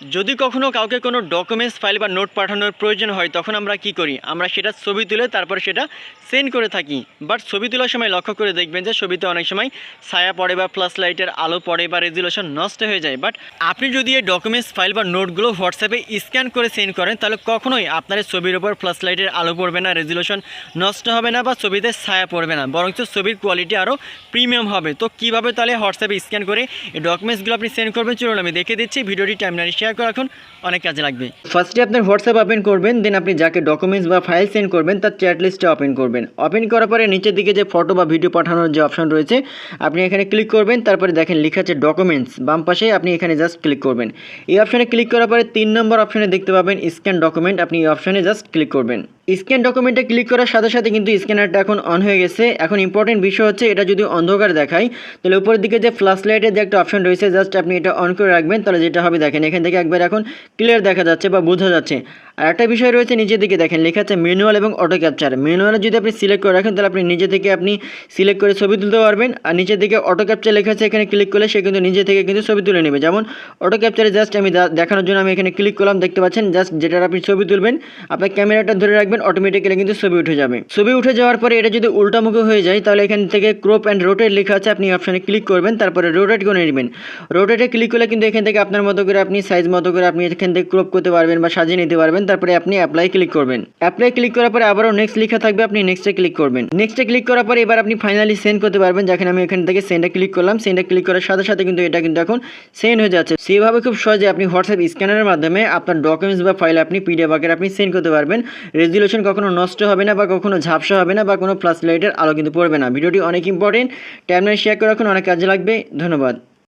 যদি কখনো কাউকে কোনো ডকুমেন্টস ফাইল বা নোট পাঠানোর প্রয়োজন হয়, তখন আমরা কি করি? আমরা সেটা ছবি তুলে তারপর সেটা সেন্ড করে থাকি। বাট ছবি তোলার সময় লক্ষ্য করে দেখবেন যে ছবিতে অনেক সময় ছায়া পড়ে বা ফ্লাশ লাইটের আলো পড়ে বা রেজুলেশন নষ্ট হয়ে যায়। বাট আপনি যদি এই ডকুমেন্টস ফাইল বা নোটগুলো হোয়াটসঅ্যাপে স্ক্যান করে সেন্ড করেন, তাহলে কখনোই আপনার ছবির ওপর ফ্লাশ লাইটের আলো পড়বে না রেজুলেশন নষ্ট হবে না বা ছবিতে ছায়া পড়বে না। বরঞ্চ ছবির কোয়ালিটি আরও প্রিমিয়াম হবে। তো কীভাবে তাহলে হোয়াটসঅ্যাপে স্ক্যান করে এই ডকুমেন্টসগুলো আপনি সেন্ড করবেন? চলুন আমি দেখে দিচ্ছি। ভিডিওটি টাইমলাইনে শেয়ার করে রাখুন অনেক কাজে লাগবে। ফার্স্টে আপনার হোয়াটসঅ্যাপ ওপেন করবেন দেন আপনি যাকে ডকুমেন্টস বা ফাইল সেন্ড করবেন, তার চ্যাট লিস্টটা ওপেন করবেন। ওপেন করার পরে নিচের দিকে যে ফটো বা ভিডিও পাঠানোর যে অপশন রয়েছে, আপনি এখানে ক্লিক করবেন, তারপরে দেখেন লেখা আছে ডকুমেন্টস বাম পাশে আপনি এখানে জাস্ট ক্লিক করবেন। এই অপশানে ক্লিক করার পরে তিন নম্বর অপশানে দেখতে পাবেন স্ক্যান ডকুমেন্ট আপনি এই অপশানে জাস্ট ক্লিক করবেন। স্ক্যান ডকুমেন্টে ক্লিক করার সাথে সাথে কিন্তু স্ক্যানারটা এখন অন হয়ে গেছে। এখন ইম্পর্টেন্ট বিষয় হচ্ছে, এটা যদি অন্ধকার দেখায়, তাহলে উপরের দিকে যে ফ্ল্যাশ লাইটের যে একটা অপশন রয়েছে জাস্ট আপনি এটা অন করে রাখবেন। তাহলে যেটা হবে, দেখেন, এখান থেকে একবার এখন ক্লিয়ার দেখা যাচ্ছে বা বোঝা যাচ্ছে। আর একটা বিষয় রয়েছে নিচের দিকে দেখেন, লেখা আছে ম্যানুয়াল এবং অটো ক্যাপচার ম্যানুয়ালে যদি আপনি সিলেক্ট করে রাখেন, তাহলে আপনি নিজে থেকে আপনি সিলেক্ট করে ছবি তুলতে পারবেন। আর নিচের দিকে অটো ক্যাপচার লেখা আছে, এখানে ক্লিক করলে সে কিন্তু নিজে থেকে কিন্তু ছবি তুলে নেবে। যেমন অটো ক্যাপচারে জাস্ট আমি দেখানোর জন্য আমি এখানে ক্লিক করলাম, দেখতে পাচ্ছেন জাস্ট যেটার আপনি ছবি তুলবেন, আপনার ক্যামেরাটা ধরে রাখবেন অটোমেটিক্যালি কিন্তু ছবি উঠে যাবে। ছবি উঠে যাওয়ার পরে এটা যদি উল্টামুখী হয়ে যায়, তাহলে এখান থেকে ক্রপ অ্যান্ড রোটেট লেখা আছে, আপনি অপশানে ক্লিক করবেন, তারপরে রোটেট করে নেবেন। রোটেটে ক্লিক করলে কিন্তু এখান থেকে আপনার মতো করে আপনি সাইজ মতো করে আপনি এখান থেকে ক্রপ করতে পারবেন বা সাজিয়ে নিতে পারবেন। তারপরে আপনি অ্যাপ্লাই ক্লিক করবেন। অ্যাপ্লাই ক্লিক করার পরে আবারও নেক্সট লেখা থাকবে, আপনি নেক্সটে ক্লিক করবেন। নেক্সটে ক্লিক করার পরে এবার আপনি ফাইনালি সেন্ড করতে পারবেন। যেখানে আমি এখান থেকে সেন্ডে ক্লিক করলাম। সেন্ডে ক্লিক করার সাথে সাথে কিন্তু এটা কিন্তু এখন সেন্ড হয়ে যাচ্ছে। সেইভাবে খুব সহজে আপনি হোয়াটসঅ্যাপ স্ক্যানারের মাধ্যমে আপনার ডকুমেন্টস বা ফাইল আপনি পিডিএফ আকারে আপনি সেন্ড করতে পারবেন। রেজুলেশন কখনো নষ্ট হবে না বা কখনো ঝাপসা হবে না বা কোনো ফ্লাশ লাইটের আলো কিন্তু পড়বে না। ভিডিওটি অনেক ইম্পর্টেন্ট টাইমলাইন শেয়ার করে রাখুন অনেক কাজে লাগবে। ধন্যবাদ।